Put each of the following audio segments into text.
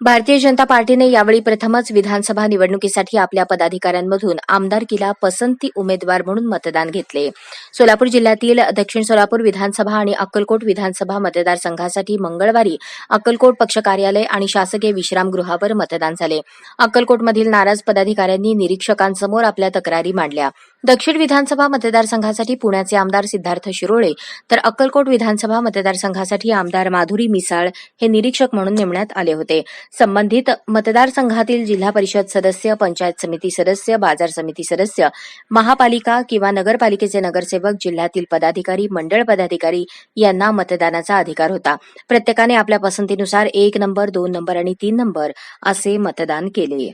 भारतीय जनता पार्टीने यावेळी प्रथमच विधानसभा निवडणुकीसाठी आपल्या पदाधिकाऱ्यांमधून आमदारकीला पसंती उमेदवार म्हणून मतदान घेतले. सोलापूर जिल्ह्यातील दक्षिण सोलापूर विधानसभा आणि अक्कलकोट विधानसभा मतदारसंघासाठी मंगळवारी अक्कलकोट पक्ष कार्यालय आणि शासकीय विश्रामगृहावर मतदान झाले. अक्कलकोटमधील नाराज पदाधिकाऱ्यांनी निरीक्षकांसमोर आपल्या तक्रारी मांडल्या. दक्षिण विधानसभा मतदारसंघासाठी पुण्याचे आमदार सिद्धार्थ शिरोळे तर अक्कलकोट विधानसभा मतदारसंघासाठी आमदार माधुरी मिसाळ हे निरीक्षक म्हणून नेमण्यात आले होते. संबंधित मतदारसंघातील जिल्हा परिषद सदस्य पंचायत समिती सदस्य बाजार समिती सदस्य महापालिका किंवा नगरपालिकेचे नगरसेवक जिल्ह्यातील पदाधिकारी मंडळ पदाधिकारी यांना मतदानाचा अधिकार होता. प्रत्येकाने आपल्या पसंतीनुसार एक नंबर दोन नंबर आणि तीन नंबर असे मतदान केले.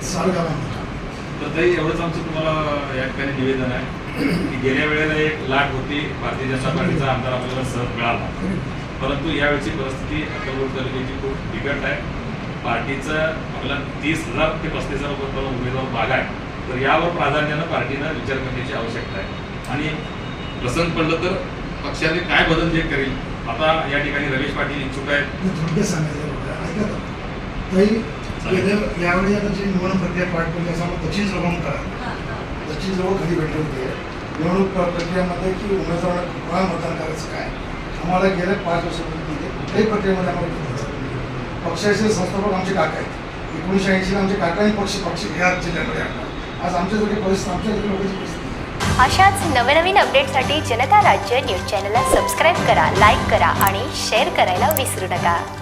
विधानसभा तर ताई एवढंच आमचं तुम्हाला या ठिकाणी निवेदन आहे. की गेल्या वेळेला एक लाट होती भारतीय जनता पार्टीचा आमदार आपल्याला सहज मिळाला. परंतु यावेळीची परिस्थिती अक्कलकोट तालुक्याची खूप बिकट आहे. पार्टीचं आपल्याला तीस हजार ते पस्तीस हजार रुपये उमेदवार भाग आहे. तर यावर प्राधान्यानं पार्टीनं विचार करण्याची आवश्यकता आहे. आणि प्रसंग पडलं तर पक्षाने काय बदल जे करेल आता या ठिकाणी रमेश पाटील इच्छुक आहेत. यावेळी आता जी निवडणूक प्रक्रिया पार पडली असं दक्षिण जवळ दक्षिण जवळ खाली भेटले होते? निवडणूक प्र- प्रक्रियेमध्ये की उमेदवाराला कोणाला मतदान करायचं काय? आम्हाला गेल्या पाच वर्षापूर्वी कुठल्याही प्रक्रियेमध्ये आम्हाला. पक्षाचे संस्थापक आमचे काका आहेत. एकोणीसशे ऐंशीला आमचे पक्ष पक्ष ह्या जिल्ह्यामध्ये आणला आज आमच्यासारखी परिस्थिती आमच्यासारखी लोकांची परिस्थिती. अशाच नवनवीन अपडेटसाठी जनता राज्य न्यूज चॅनलला सबस्क्राईब करा लाईक करा आणि शेअर करायला विसरू नका.